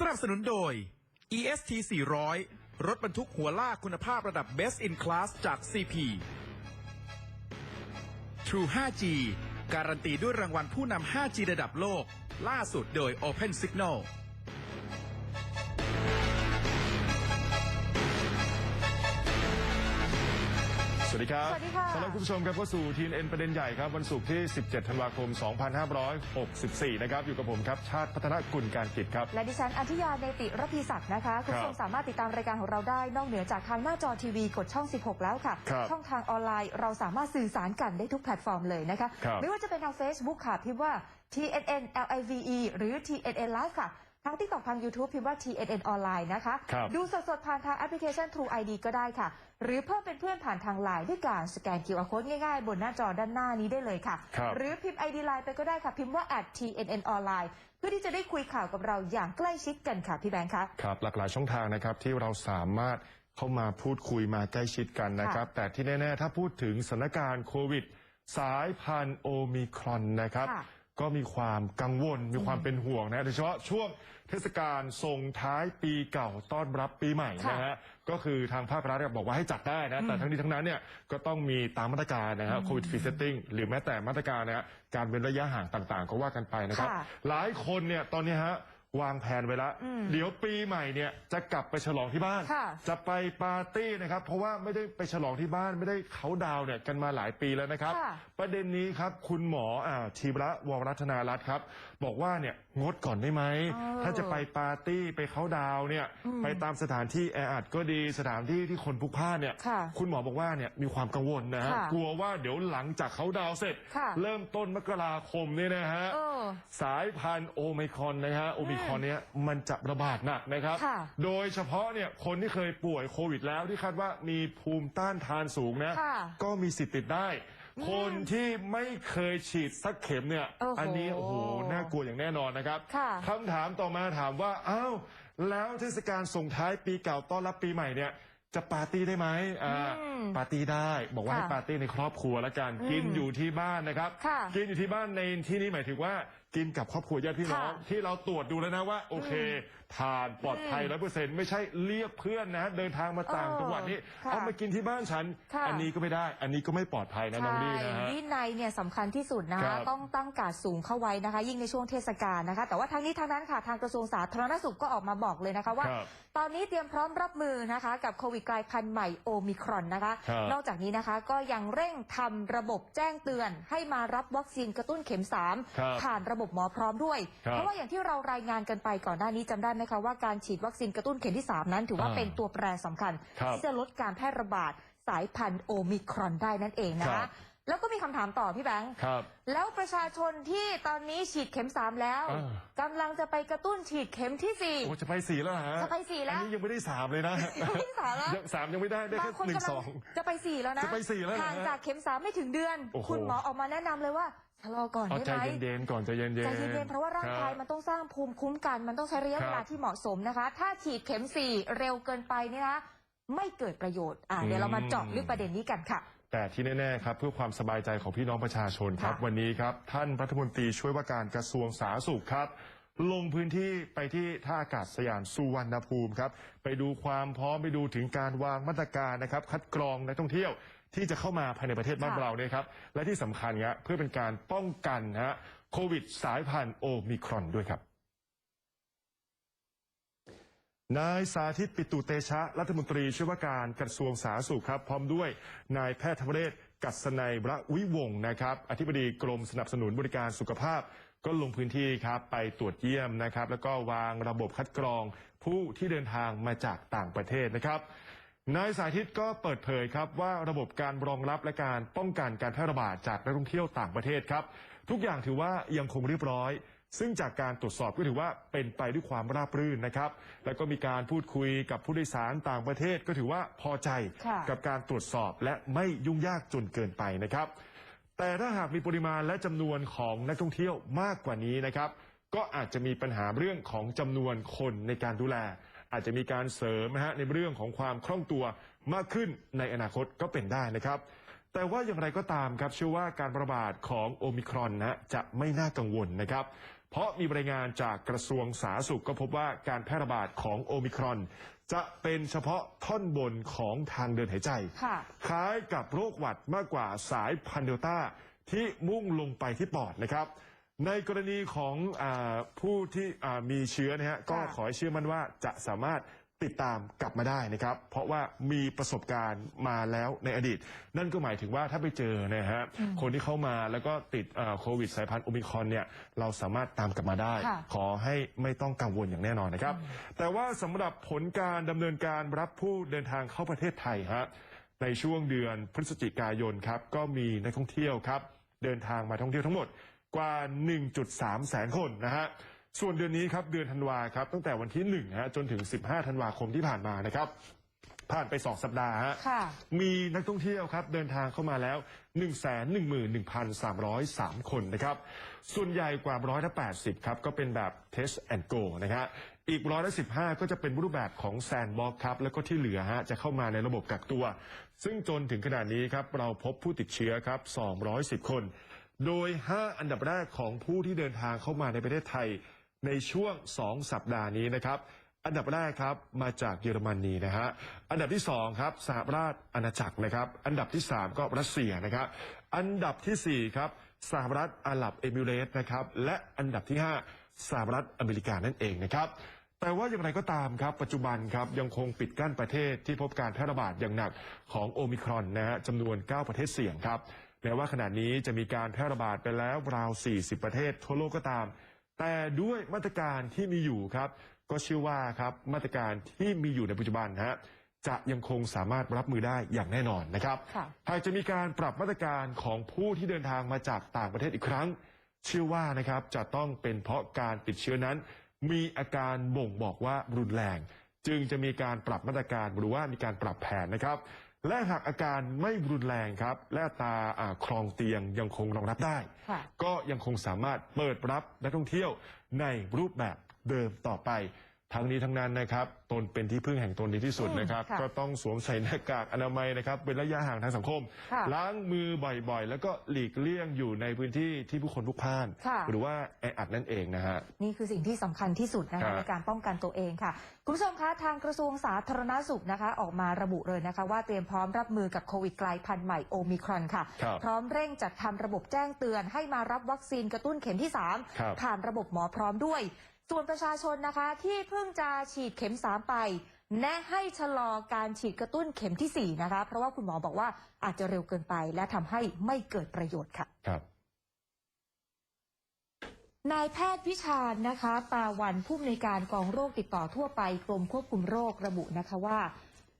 สนับสนุนโดย EST 400 รถบรรทุกหัวลากคุณภาพระดับ Best in Class จาก CP True 5G การันตีด้วยรางวัลผู้นำ 5G ระดับโลก ล่าสุดโดย Open Signal วัสดีครับสวัสดีค่ะต้อนรับคุณผู้ชมครับเข้าสู่ทีนเอ็นประเด็นใหญ่ครับวันศุกร์ที่ 17 ธันวาคม 2564 นะครับ อยู่กับผมครับ ชาติพัฒนกุลการกิจครับ และดิฉันอัธยาเนติรพีศักดิ์นะคะ คุณผู้ชมสามารถติดตามรายการของเราได้นอกเหนือจากทางหน้าจอทีวีกดช่อง 16 แล้วค่ะครับช่องทางออนไลน์เราสามารถสื่อสารกันได้ทุกแพลตฟอร์มเลยนะคะครับไม่ว่าจะเป็นทาง Facebook ค่ะพิมพ์ว่า TNN LIVE หรือ TNN Live ค่ะ ทาง TikTok ทาง YouTube พิมพ์ว่า TNN ออนไลน์นะคะ ครับดูสดๆ ผ่านทางแอปพลิเคชัน True ID ก็ได้ค่ะ หรือเพิ่มเป็นเพื่อนผ่านทางไลน์ด้วยการสแกน QR Code ง่ายๆ บนหน้าจอด้านหน้านี้ได้เลยค่ะ ครับ หรือพิมพ์ ID ไลน์ไปก็ได้ค่ะ พิมพ์ว่า @TNN ออนไลน์เพื่อที่จะได้คุยข่าวกับเราอย่างใกล้ชิดกันค่ะพี่แบงค์คะ ครับหลากหลายช่องทางนะครับที่เราสามารถเข้ามาพูดคุยมาใกล้ชิดกันนะครับ แต่ที่แน่ ๆ ถ้าพูดถึงสถานการณ์โควิด สายพันธุ์โอมิครอนนะครับ ค่ะก็มีความกังวลมีความเป็นห่วงนะโดยเฉพาะช่วง เทศกาลส่งท้ายปีเก่าต้อนรับปีใหม่นะฮะก็คือทางภาครัฐเนี่ยบอกว่าให้จัดได้นะแต่ทั้งนี้ทั้งนั้นเนี่ยก็ต้องมีตามมาตรการนะฮะโควิดฟรีเซตติ้งหรือแม้แต่มาตรการนะฮะการเว้นระยะห่างต่างๆ ก็ว่ากันไปนะครับค่ะหลายคนเนี่ยตอนนี้ฮะ วางแผนไว้แล้วเดี๋ยวปีใหม่เนี่ยจะกลับไปฉลองที่บ้านค่ะจะไปปาร์ตี้นะครับ เพราะว่าไม่ได้ไปฉลองที่บ้านไม่ได้เขาน์ดาวน์เนี่ยกันมาหลายปีแล้วนะครับค่ะประเด็นนี้ครับคุณหมออ่าชีวระวรรัตนารัตน์ครับ บอกว่าเนี่ยงดก่อนได้ไหมเออถ้าจะไปปาร์ตี้ไปเขาน์ดาวน์เนี่ยไปตามสถานที่แออัดก็ดีสถานที่ที่คนพลุกพล่านเนี่ยค่ะคุณหมอบอกว่าเนี่ยมีความกังวลนะฮะค่ะกลัวว่าเดี๋ยวหลังจากเขาน์ดาวน์เสร็จค่ะเริ่มต้นมกราคมเนี่ยนะฮะเออสายพันธุ์โอไมครอนนะฮะโอมิครอนเนี่ยมันจะระบาดหนักนะครับ ค่ะโดยเฉพาะเนี่ยคนที่เคยป่วยโควิดแล้วที่คาดว่ามีภูมิต้านทานสูงนะ ค่ะ ก็มีสิทธิ์ติดได้ คนที่ไม่เคยฉีดสักเข็มเนี่ยโอ้โหอันนี้โอ้โหน่ากลัวอย่างแน่นอนนะครับค่ะคำถามต่อมาถามว่าอ้าวแล้วเทศกาลส่งท้ายปีเก่าต้อนรับปีใหม่เนี่ย จะปาร์ตี้ได้ไหมอ่าอืมปาร์ตี้ได้ บอกว่าค่ะให้ปาร์ตี้ในครอบครัวแล้วกันกินอยู่ที่บ้านนะครับ ค่ะ กินอยู่ที่บ้านในที่นี้หมายถึงว่ากินกับครอบครัวญาติพี่น้อง ค่ะที่เราตรวจดูแล้วนะว่า โอเคทานปลอดภัยร้อยเปอร์เซ็นต์ไม่ใช่เรียกเพื่อนนะ เดินทางมาต่างเออจังหวัดนี่ค่ะเอามากินที่บ้านฉัน ค่ะ อันี้ก็ไม่ได้ อันนี้ก็ไม่ปลอดภัยนะน้องดีนะฮะ วินัยเนี่ยสำคัญที่สุดนะครัคะบต้องตั้งการดสูงเข้าไว้นะคะ ยิ่งในช่วงเทศกาลนะคะ แต่ว่าทั้งนี้ทั้งนั้นค่ะทางกระทรวงสาธารณสุขก็ออกมาบอกเลยนะคะว่า ครับตอนนี้เตรียมพร้อมรับมือนะคะ กับโควิดกลายพันธุ์ใหม่โอมิครอนนะคะ ครับนอกจากนี้นะคะก็ยังเร่งทำระบบแจ้งเตือน ให้มารับวัคซีนกระตุ้นเข็ม ครับ3 ผ่านระบบหมอพร้อมด้วย ครับเพราะว่าอย่างที่เรารายงานกันไปก่อนหน้านี้จำได้ไหมคะว่าการฉีดวัคซีนกระตุ้นเข็มที่ 3 นั้น ถือว่าอ่าเป็นตัวแปรสำคัญครับที่จะลดการแพร่ระบาดสายพันธุ์โอมิครอนได้นั่นเองนะครัคะบ แล้วก็มีคำถามต่อพี่แบงค์ ครับ แล้วประชาชนที่ตอนนี้ฉีดเข็มสามแล้วอ่า กำลังจะไปกระตุ้นฉีดเข็มที่สี่โอ้จะไปสี่แล้วเหรอฮะจะไปสี่แล้ว อันนี้ยังไม่ได้สามเลยนะยังไม่ได้สามแล้ว ยังสามยังไม่ได้ได้บาแค่งคนหนึ่งกำลัสงอง จะไปสี่แล้วนะจะไปสี่แล้วเหรอฮะห่างจากเข็มสามไม่ถึงเดือน โอ้โห คุณหมอออกมาแนะนำเลยว่าชะลอก่อนเอาได้ใจไหมเย็นๆก่อนใจเย็นๆใจเย็นๆเพราะว่าร่างกายคบมันต้องสร้างภูมิคุ้มกัน มันต้องใช้ระยะครับเวลาที่เหมาะสมนะคะ ถ้าฉีดเข็มสี่เร็วเกินไปเนี่ยนะไม่เกิดประโยชน์อะเดี๋ยวเรามาเจาะลึกประเด็นนี้กันค่ะ แต่ที่แน่ๆครับเพื่อความสบายใจของพี่น้องประชาชนครับ ค่ะ วันนี้ครับ ท่านรัฐมนตรีช่วยว่าการกระทรวงสาธารณสุขครับ ลงพื้นที่ไปที่ท่าอากาศยานสุวรรณภูมิครับ ไปดูความพร้อมไปดูถึงการวางมาตรการนะครับ คัดกรองนักท่องเที่ยว ที่จะเข้ามาภายในประเทศบ้านค่ะเราเนี่ยครับและที่สำคัญครับเพื่อเป็นการป้องกันนะฮะโควิดสายพันธุ์โอมิครอนด้วยครับนายสาธิตปิตุเตชะ รัฐมนตรีช่วยว่าการกระทรวงสาธารณสุขครับ พร้อมด้วยนายแพทย์ธวเรศกัศนัยระวิวงศ์นะครับ อธิบดีกรมสนับสนุนบริการสุขภาพ ก็ลงพื้นที่ครับ ไปตรวจเยี่ยมนะครับ แล้วก็วางระบบคัดกรองผู้ที่เดินทางมาจากต่างประเทศนะครับ นายสาธิตก็เปิดเผยครับว่าระบบการรองรับและการป้องกันการแพร่ระบาดจากนักท่องเที่ยวต่างประเทศครับ ทุกอย่างถือว่ายังคงเรียบร้อย ซึ่งจากการตรวจสอบก็ถือว่าเป็นไปด้วยความราบรื่นนะครับ แล้วก็มีการพูดคุยกับผู้โดยสารต่างประเทศก็ถือว่าพอใจค่ะกับการตรวจสอบและไม่ยุ่งยากจนเกินไปนะครับ แต่ถ้าหากมีปริมาณและจำนวนของนักท่องเที่ยวมากกว่านี้นะครับ ก็อาจจะมีปัญหาเรื่องของจำนวนคนในการดูแล อาจจะมีการเสริมนะฮะในเรื่องของความคล่องตัวมากขึ้นในอนาคตก็เป็นได้นะครับ แต่ว่าอย่างไรก็ตามครับเชื่อว่าการระบาดของโอมิครอนนะจะไม่น่ากังวลนะครับเพราะมีรายงานจากกระทรวงสาธารณสุขก็พบว่าการแพร่ระบาดของโอมิครอน จะเป็นเฉพาะท่อนบนของทางเดินหายใจค่ะคล้ายกับโรคหวัดมากกว่าสายพันธุ์เดลต้าที่มุ่งลงไปที่ปอดนะครับ ในกรณีของอาผู้ที่อ่ามีเชื้อนะฮะก็ขอให้เชื่อมั่นว่าจะสามารถติดตามกลับมาได้นะครับ เพราะว่ามีประสบการณ์มาแล้วในอดีต นั่นก็หมายถึงว่าถ้าไปเจอนะฮะคนที่เข้ามาแล้วก็ติดอ่าโควิดสายพันธุ์โอมิครอนเนี่ยเราสามารถตามกลับมาได้ ค่ะ ขอให้ไม่ต้องกังวลอย่างแน่นอนนะครับ แต่ว่าสำหรับผลการดำเนินการรับผู้เดินทางเข้าประเทศไทยฮะในช่วงเดือนพฤศจิกายนครับก็มีนักท่องเที่ยวครับ เดินทางมาท่องเที่ยวทั้งหมด กว่า 1.3 แสนคนนะฮะส่วนเดือนนี้ครับเดือนธันวาครับตั้งแต่วันที่1ฮะจนถึง 15 ธันวาคมที่ผ่านมานะครับผ่านไป 2 สัปดาห์ฮะค่ะมีนักท่องเที่ยวครับเดินทางเข้ามาแล้ว 111,303 คนนะครับ ส่วนใหญ่กว่าร้อยละ80 ครับก็เป็นแบบ test and go นะฮะอีกร้อยละ15ก็จะเป็นรูปแบบของ sandbox ครับ แล้วก็ที่เหลือฮะจะเข้ามาในระบบกักตัว ซึ่งจนถึงขนาดนี้ครับเราพบผู้ติดเชื้อครับ 210 คน โดย 5 อันดับแรกของผู้ที่เดินทางเข้ามาในประเทศไทย ในช่วง 2 สัปดาห์นี้นะครับอันดับแรกครับมาจากเยอรมนีนะฮะ อันดับที่สองครับสหราชอาณาจักรนะครับ อันดับที่สามก็รัสเซียนะครับ อันดับที่สี่ครับสหรัฐอาหรับเอมิเรตนะครับ และอันดับที่ห้าสหรัฐอเมริกานั่นเองนะครับ แต่ว่าอย่างไรก็ตามครับ ปัจจุบันครับยังคงปิดกั้นประเทศที่พบการแพร่ระบาดอย่างหนักของโอมิครอนนะฮะจำนวน 9 ประเทศเสี่ยงครับ แม้ว่าขณะนี้จะมีการแพร่ระบาดไปแล้วราว 40 ประเทศทั่วโลกก็ตาม แต่ด้วยมาตรการที่มีอยู่ครับ ก็เชื่อว่าครับมาตรการที่มีอยู่ในปัจจุบันฮะจะยังคงสามารถรับมือได้อย่างแน่นอนนะครับค่ะหากจะมีการปรับมาตรการของผู้ที่เดินทางมาจากต่างประเทศอีกครั้ง เชื่อว่านะครับจะต้องเป็นเพราะการติดเชื้อนั้น มีอาการบ่งบอกว่ารุนแรง จึงจะมีการปรับมาตรการหรือว่ามีการปรับแผนนะครับ และหากอาการไม่รุนแรงครับ และอัตราอ่าครองเตียงยังคงรองรับได้ค่ะก็ยังคงสามารถเปิดรับนักท่องเที่ยวในรูปแบบเดิมต่อไป ทั้งนี้ทั้งนั้นนะครับตนเป็นที่พึ่งแห่งตนดีที่สุดนะครับอืมค่ะก็ต้องสวมใส่หน้ากากอนามัยนะครับเป็นระยะห่างทางสังคม ค่ะล้างมือบ่อยๆ แล้วก็หลีกเลี่ยงอยู่ในพื้นที่ที่ผู้คนพลุกพล่าน ค่ะ หรือว่าแออัดนั่นเองนะฮะ นี่คือสิ่งที่สำคัญที่สุดนะครัคะบในการป้องกันตัวเองค่ะ คุณผู้ชมคะทางกระทรวงสาธารณสุขนะคะ ออกมาระบุเลยนะคะ ว่าเตรียมพร้อมรับมือกับโควิดกลายพันธุ์ใหม่โอมิครอนค่ะ ครับพร้อมเร่งจัดทำระบบแจ้งเตือนให้มารับวัคซีนกระตุ้นเข็มที่ ครับ3 ผ่านระบบหมอพร้อมด้วย ส่วนประชาชนนะคะที่เพิ่งจะฉีดเข็ม 3 ไป แนะให้ชะลอการฉีดกระตุ้นเข็มทีสี่ 4 นะคะ เพราะว่าคุณหมอบอกว่าอาจจะเร็วเกินไป และทำให้ไม่เกิดประโยชน์ค่ะครับนายแพทย์วิชาญนะคะ ตาวันผู้อำนวยการกองโรคติดต่อทั่วไปกรมควบคุมโรคระบุนะคะว่า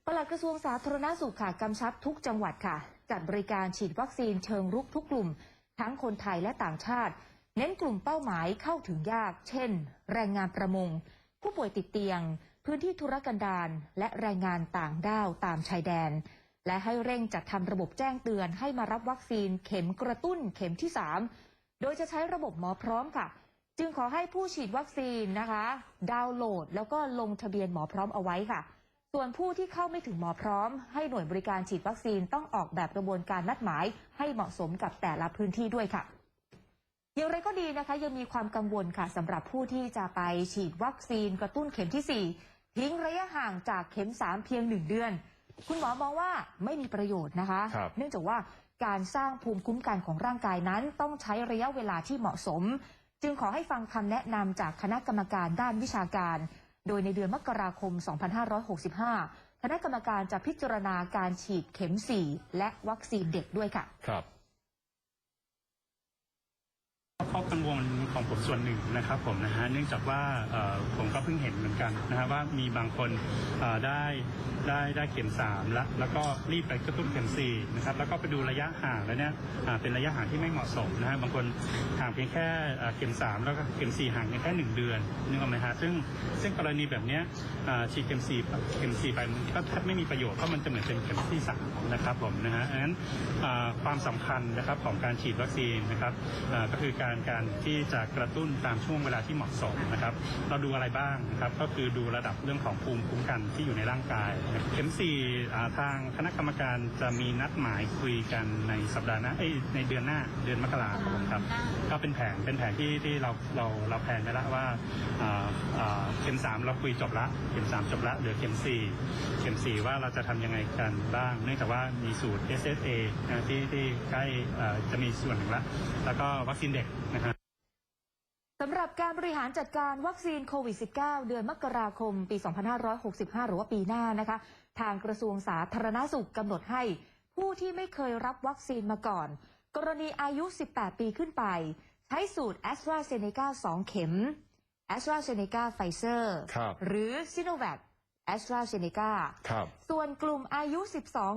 ปลัดกระทรวงสาธารณสุขค่ะกำชับทุกจังหวัดค่ะ จัดบริการฉีดวัคซีนเชิงรุกทุกกลุ่ม ทั้งคนไทยและต่างชาติ เน้นกลุ่มเป้าหมายเข้าถึงยาก เช่น แรงงานประมง ผู้ป่วยติดเตียง พื้นที่ธุรกันดารและแรงงานต่างด้าวตามชายแดน และให้เร่งจัดทำระบบแจ้งเตือนให้มารับวัคซีนเข็มกระตุ้นเข็มที่ 3 โดยจะใช้ระบบหมอพร้อมค่ะ จึงขอให้ผู้ฉีดวัคซีนนะคะ ดาวน์โหลด แล้วก็ลงทะเบียนหมอพร้อมเอาไว้ค่ะส่วนผู้ที่เข้าไม่ถึงหมอพร้อม ให้หน่วยบริการฉีดวัคซีนต้องออกแบบกระบวนการนัดหมาย ให้เหมาะสมกับแต่ละพื้นที่ด้วยค่ะ อย่างไรก็ดีนะคะ ยังมีความกังวลค่ะสำหรับผู้ที่จะไปฉีดวัคซีนกระตุ้นเข็มที่ 4 ทิ้งระยะห่างจากเข็ม 3 เพียง 1 เดือน คุณหมอมองว่าไม่มีประโยชน์นะคะครับเนื่องจากว่าการสร้างภูมิคุ้มกันของร่างกายนั้น ต้องใช้ระยะเวลาที่เหมาะสม จึงขอให้ฟังคำแนะนำจากคณะกรรมการด้านวิชาการ โดยในเดือนมกราคม 2565 คณะกรรมการจะพิจารณาการฉีดเข็ม 4 และวัคซีนเด็กด้วยค่ะครับ ข้อกังวลของผมส่วนหนึ่งนะครับผมนะฮะเนื่องจากว่าผมก็เพิ่งเห็นเหมือนกันนะฮะว่ามีบางคนได้ได้ได้เข็มสามแล้วแล้วก็รีบไปกระตุ้นเข็มสี่นะครับแล้วก็ไปดูระยะห่างแล้วเนี่ยเป็นระยะห่างที่ไม่เหมาะสมนะฮะบางคนห่างเพียงแค่เข็มสามแล้วก็เข็มสี่ห่างเพียงแค่หนึ่งเดือนนึกออกไหมฮะซึ่งซึ่งกรณีแบบเนี้ยฉีดเข็มสี่เข็มสี่ไปมันก็แทบไม่มีประโยชน์เพราะมันจะเหมือนเป็นเข็มที่สามนะครับผมนะฮะดังนั้นความสำคัญนะครับของการฉีดวัคซีนนะครับก็คือการการที่จะกระตุ้นตามช่วงเวลาที่เหมาะสมนะครับ เราดูอะไรบ้างนะครับ ก็คือดูระดับเรื่องของภูมิคุ้มกันที่อยู่ในร่างกายนะครับเข็มสี่อ่าทางคณะกรรมการจะมีนัดหมายคุยกันในสัปดาห์หน้าเอ้ยในเดือนหน้าเดือนมกราคมครับ ก็เป็นแผนเป็นแผนที่ที่เราเราเราแผนไปแล้วว่าอ่าอ่าเข็มสามเราคุยจบละเข็มสามจบละเหลือเข็มสี่เข็มสี่ว่าเราจะทำยังไงกันบ้าง เนื่องจากว่ามีสูตร SSA นะที่ที่ใกล้เอ่อจะมีส่วนหนึ่งละแล้วก็วัคซีนเด็กนะครับ สำหรับการบริหารจัดการวัคซีนโควิด -19 เดือนมกราคม ปี 2565 หรือว่าปีหน้านะคะ ทางกระทรวงสาธารณาสุขกำหนดให้ ผู้ที่ไม่เคยรับวัคซีนมาก่อน กรณีอายุ 18 ปีขึ้นไป ใช้สูตร a s t r a z เซ e c a 2เข็ม a s t r a z เซ e c a Pfizer ครับหรือ Sinovac a s t r a z เซ e c a ครับส่วนกลุ่มอายุ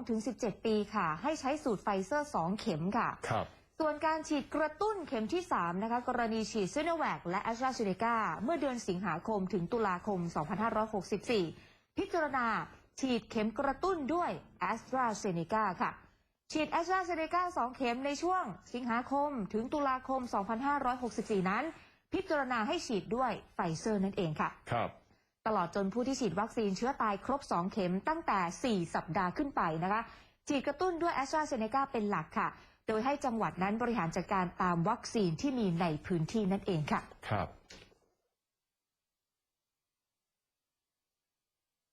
12-17 ปีค่ะ ให้ใช้สูตรไฟเซอร์ 2 เข็มค่ะครับ ส่วนการฉีดกระตุ้นเข็มที่ 3 นะคะ กรณีฉีดซิโนแวคและแอสตราเซเนกาเมื่อเดือนสิงหาคมถึงตุลาคม 2564 พิจารณาฉีดเข็มกระตุ้นด้วยแอสตราเซเนกาค่ะ ฉีดแอสตราเซเนกา2เข็มในช่วงสิงหาคมถึงตุลาคม 2564 นั้น พิจารณาให้ฉีดด้วยไฟเซอร์นั่นเองค่ะ ครับ ตลอดจนผู้ที่ฉีดวัคซีนเชื้อตายครบ 2 เข็มตั้งแต่ 4 สัปดาห์ขึ้นไปนะคะ ฉีดกระตุ้นด้วยแอสตราเซเนกาเป็นหลักค่ะ โดยให้จังหวัดนั้นบริหารจัดการตามวัคซีนที่มีในพื้นที่นั่นเองค่ะ ครับ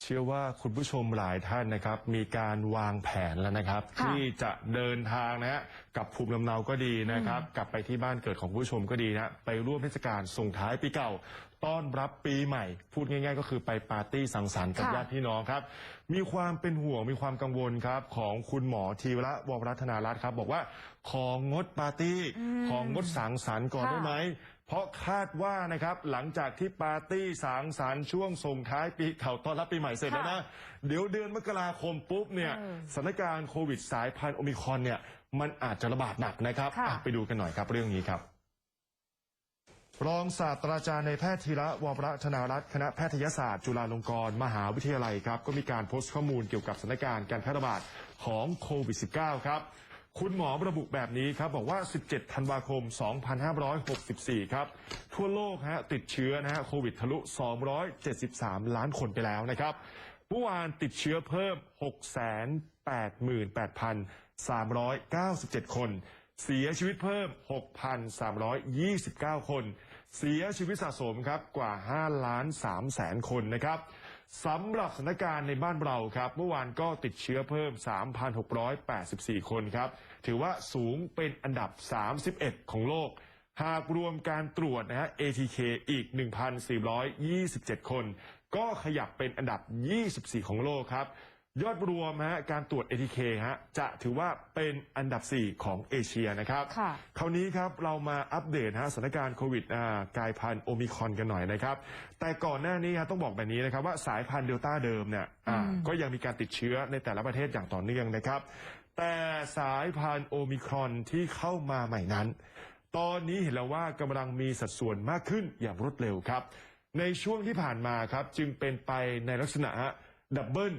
เชื่อว่าคุณผู้ชมหลายท่านนะครับ มีการวางแผนแล้วนะครับ ค่ะที่จะเดินทางนะฮะกลับภูมิลำเนาก็ดีนะครับ กลับไปที่บ้านเกิดของผู้ชมก็ดีนะ ไปร่วมเทศกาลส่งท้ายปีเก่า ต้อนรับปีใหม่ พูดง่าย ๆ ก็คือไปปาร์ตี้สังสรรค์กับค่ะ ญาติพี่น้องครับ มีความเป็นห่วงมีความกังวลครับ ของคุณหมอทีวระวรรัตนารัตน์ครับ บอกว่าของงดปาร์ตี้ของงดสังสรรค์ก่อนค่ะ ได้ไหม เพราะคาดว่านะครับหลังจากที่ปาร์ตี้สังสรรค์ช่วงส่งท้ายปีเข่าต้อนรับปีใหม่เสร็จแล้วนะเดี๋ยวเดือนมกราคมปุ๊บเนี่ยเออสถานการณ์โควิดสายพันธุ์โอมิครอนเนี่ยมันอาจจะระบาดหนักนะครับค่ะ อะไปดูกันหน่อยครับเรื่องนี้ครับ รองศาสตราจารย์ในแพทย์ธีระวรธนารัตน์คณะแพทยศาสตร์จุฬาลงกรณ์มหาวิทยาลัยครับก็มีการโพสต์ข้อมูลเกี่ยวกับสถานการณ์การแพร่ระบาดของโควิด -19 ครับ คุณหมอระบุแบบนี้ครับ บอกว่า 17 ธันวาคม 2564 ครับ ทั่วโลกฮะติดเชื้อนะฮะโควิดทะลุ 273 ล้านคนไปแล้วนะครับเมื่อวานติดเชื้อเพิ่ม 688,397 คน เสียชีวิตเพิ่ม 6,329 คน เสียชีวิตสะสมครับกว่า 5 ล้าน3แสนคนนะครับสำหรับสถานการณ์ในบ้านเราครับ เมื่อวานก็ติดเชื้อเพิ่ม 3,684 คนครับ ถือว่าสูงเป็นอันดับ 31 ของโลก หากรวมการตรวจนะฮะ ATK อีก 1,427 คน ก็ขยับเป็นอันดับ 24 ของโลกครับ ยอดรวมฮะการตรวจ ATK ฮะจะถือว่าเป็นอันดับ 4 ของเอเชียนะครับ ค่ะคราวนี้ครับเรามาอัปเดตฮะสถานการณ์โควิดอ่ากลายพันธุ์โอมิครอนกันหน่อยนะครับ แต่ก่อนหน้านี้ฮะต้องบอกแบบนี้นะครับว่าสายพันธุ์เดลต้าเดิมเนี่ยอ่าก็ยังมีการติดเชื้อในแต่ละประเทศอย่างต่อเนื่องนะครับ แต่สายพันธุ์โอมิครอนที่เข้ามาใหม่นั้น ตอนนี้เห็นแล้วว่ากำลังมีสัดส่วนมากขึ้นอย่างรวดเร็วครับ ในช่วงที่ผ่านมาครับจึงเป็นไปในลักษณะดับเบิล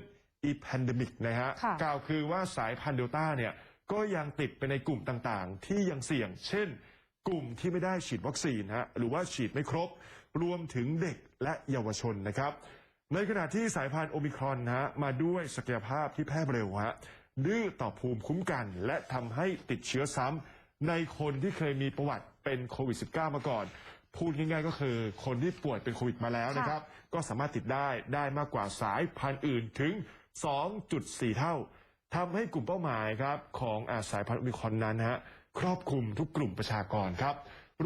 อีแพนเดมิกนะฮะค่ะกล่าวคือว่าสายพันธุ์เดลต้าเนี่ยก็ยังติดไปในกลุ่มต่างๆ ที่ยังเสี่ยง เช่น กลุ่มที่ไม่ได้ฉีดวัคซีนฮะหรือว่าฉีดไม่ครบ รวมถึงเด็กและเยาวชนนะครับ ในขณะที่สายพันธุ์โอมิครอนนะฮะมาด้วยศักยภาพที่แพร่เร็วฮะดื้อต่อภูมิคุ้มกัน และทำให้ติดเชื้อซ้ำในคนที่เคยมีประวัติเป็นโควิด -19 มาก่อนพูดง่ายๆก็คือคนที่ป่วยเป็นโควิดมาแล้วนะครับ ก็สามารถติดได้ได้มากกว่าสายพันธุ์อื่นถึง 2.4 เท่าทำให้กลุ่มเป้าหมายครับของอาสายพันธุ์โอมิครอนนั้นฮะครอบคลุมทุกกลุ่มประชากรครับ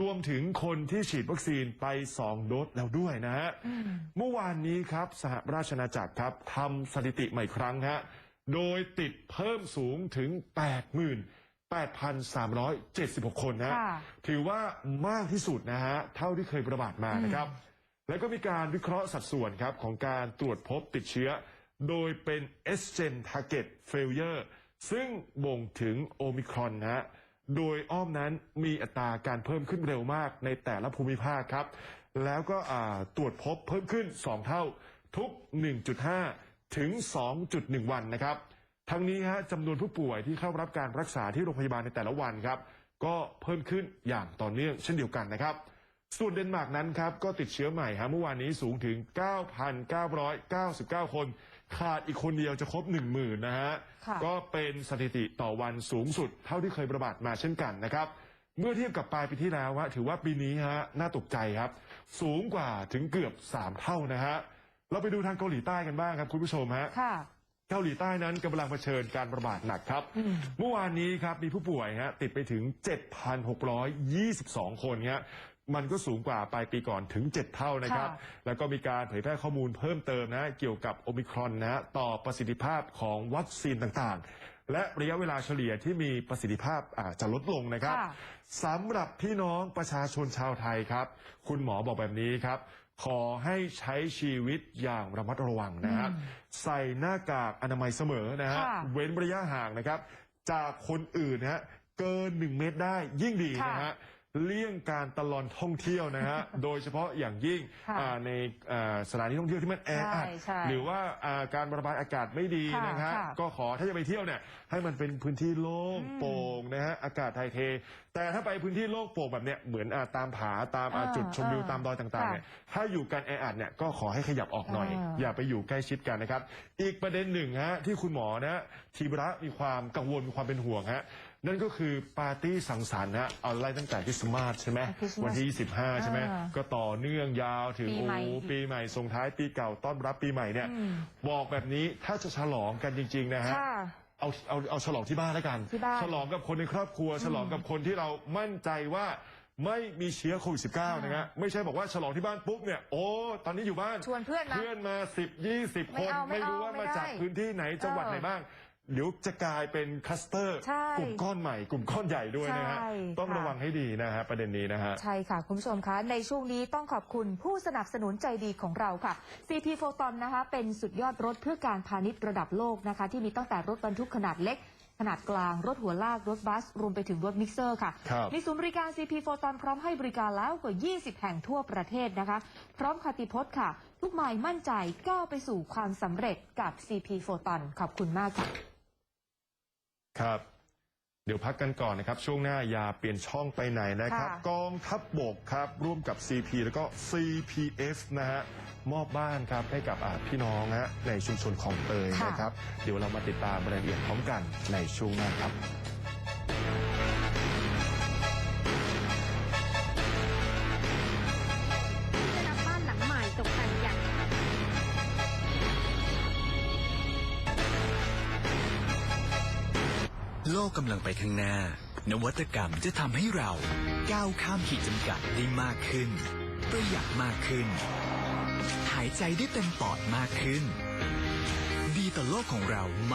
รวมถึงคนที่ฉีดวัคซีนไป 2 โดสแล้วด้วยนะฮะเมื่อวานนี้ครับสหราชอาณาจักรครับทำสถิติใหม่ครั้งฮะโดยติดเพิ่มสูงถึง88,376 คนนะฮะค่ะถือว่ามากที่สุดนะฮะ เท่าที่เคยระบาดมานะครับ แล้วก็มีการวิเคราะห์สัดส่วนครับของการตรวจพบติดเชื้อ โดยเป็น S gen target failure ซึ่งบ่งถึงโอมิครอนนะฮะโดยอ้อมนั้นมีอัตราการเพิ่มขึ้นเร็วมากในแต่ละภูมิภาคครับ แล้วก็ตรวจพบเพิ่มขึ้น 2 เท่าทุก 1.5 ถึง 2.1 วันนะครับ ทั้งนี้ฮะจำนวนผู้ป่วยที่เข้ารับการรักษาที่โรงพยาบาลในแต่ละวันครับ ก็เพิ่มขึ้นอย่างต่อเนื่องเช่นเดียวกันนะครับ ส่วนเดนมาร์กนั้นครับก็ติดเชื้อใหม่ฮะเมื่อวานนี้สูงถึง 9,999 คน ขาดอีกคนเดียวจะครบ 1 0,000นะฮะ ค่ะ ก็เป็นสถิติต่อวันสูงสุด เท่าที่เคยประบาดมาเช่นกันนะครับ เมื่อเทียบกับปลายปีที่แล้วฮะถือว่าปีนี้ฮะน่าตกใจครับ สูงกว่าถึงเกือบ 3 เท่านะฮะ เราไปดูทางเกาหลีใต้กันบ้างครับคุณผู้ชมฮะ ค่ะ เกาหลีใต้นั้นกำลังเผชิญการระบาดหนักครับอืมเมื่อวานนี้ครับมีผู้ป่วยฮะติดไปถึง 7,622 คนฮะ มันก็สูงกว่าปลายปีก่อนถึง 7 เท่านะครับค่ะแล้วก็มีการเผยแพร่ข้อมูลเพิ่มเติมนะเกี่ยวกับโอมิครอนนะฮะต่อประสิทธิภาพของวัคซีนต่างๆ และระยะเวลาเฉลี่ยที่มีประสิทธิภาพอาจจะลดลงนะครับค่ะสำหรับพี่น้องประชาชนชาวไทยครับ คุณหมอบอกแบบนี้ครับ ขอให้ใช้ชีวิตอย่างระมัดระวังนะครับใส่หน้ากากอนามัยเสมอนะฮะค่ะเว้นระยะห่างนะครับ จากคนอื่นนะฮะเกิน1เมตรได้ยิ่งดีนะฮะ เลี่ยงการตลอนท่องเที่ยวนะฮะ โดยเฉพาะอย่างยิ่งค่ะอ่าในอ่าสถานที่ท่องเที่ยวที่มันแออัดใช่ใช่หรือว่าอ่าการระบายอากาศไม่ดีค่ะนะฮะค่ะก็ขอถ้าจะไปเที่ยวเนี่ยให้มันเป็นพื้นที่โล่งอืมโปร่งนะฮะอากาศถ่ายเท แต่ถ้าไปพื้นที่โล่งโปร่งแบบเนี้ยเหมือนอาตามผาตามอ่าอ่าจุดชมวิวอ่าตามดอยต่างๆเนี่ยถ้าอยู่กันแออัดเนี่ยก็ขอให้ขยับออกหน่อยอ่าอย่าไปอยู่ใกล้ชิดกันนะครับ อีกประเด็นหนึ่งฮะที่คุณหมอนะทีบระมีความกังวลมีความเป็นห่วงฮะ นั่นก็คือปาร์ตี้สังสรรค์ฮะเอาไล่ตั้งแต่คริสต์มาสใช่ไหมคริสต์มาสวันที่ 25 ใช่ไหมอ่าก็ต่อเนื่องยาวถึงปีโอ้ใหม่ปีใหม่ส่งท้ายปีเก่าต้อนรับปีใหม่เนี่ย อืม บอกแบบนี้ถ้าจะฉลองกันจริง ๆ นะฮะ ค่ะ เอาเอาเอาฉลองที่บ้านแล้วกัน ที่บ้านฉลองกับคนในครอบครัว ฉลองกับคนที่เรามั่นใจว่าไม่มีเชื้อโควิด -19 นะฮะไม่ใช่บอกว่าฉลองที่บ้านปุ๊บเนี่ยโอ้ตอนนี้อยู่บ้านชวนเพื่อนมาเพื่อนมาสิบยี่สิบไม่คนเอาไม่ไม่รู้เอาว่าไม่มาได้จากพื้นที่ไหนจังหวัดเออไหนบ้าง เดี๋ยวจะกลายเป็นคลัสเตอร์ ใช่กลุ่มก้อนใหม่ กลุ่มก้อนใหญ่ด้วยนะฮะใช่ต้องค่ะ ระวังให้ดีนะฮะประเด็นนี้นะฮะ ใช่ค่ะ คุณผู้ชมคะในช่วงนี้ต้องขอบคุณผู้สนับสนุนใจดีของเราค่ะ CP p h o t o n นะคะ เป็นสุดยอดรถเพื่อการพาณิชย์ระดับโลกนะคะ ที่มีตั้งแต่รถบรรทุกขนาดเล็ก ขนาดกลาง รถหัวลาก รถบัส รวมไปถึงรถมิกเซอร์ค่ะ ครับ มีศูนย์บริการ CP p h o t o n พร้อมให้บริการแล้วกว่า 20 แห่งทั่วประเทศนะคะ พร้อมคติพจน์ค่ะ ทุกหมายมั่นใจก้าวไปสู่ความสำเร็จกับ CP p h o t o n ขอบคุณมากค่ะ ครับ เดี๋ยวพักกันก่อนนะครับ ช่วงหน้าอย่าเปลี่ยนช่องไปไหนนะครับ ค่ะ กองทัพบบกครับ ร่วมกับ CP แล้วก็ CPF นะฮะมอบบ้านครับให้กับอ่าพี่น้องนะฮะในชุมชนของเตยค่ะนะครับ เดี๋ยวเรามาติดตามรายละเอียดพร้อมกันในช่วงหน้าครับ ลกกำลังไปข้างหน้า นวัตกรรมจะทำให้เรา ก้าวข้ามขีดจำกัดได้มากขึ้น ประหยัดมากขึ้น หายใจได้เต็มปอดมากขึ้น ดีต่อโลกของเรามาก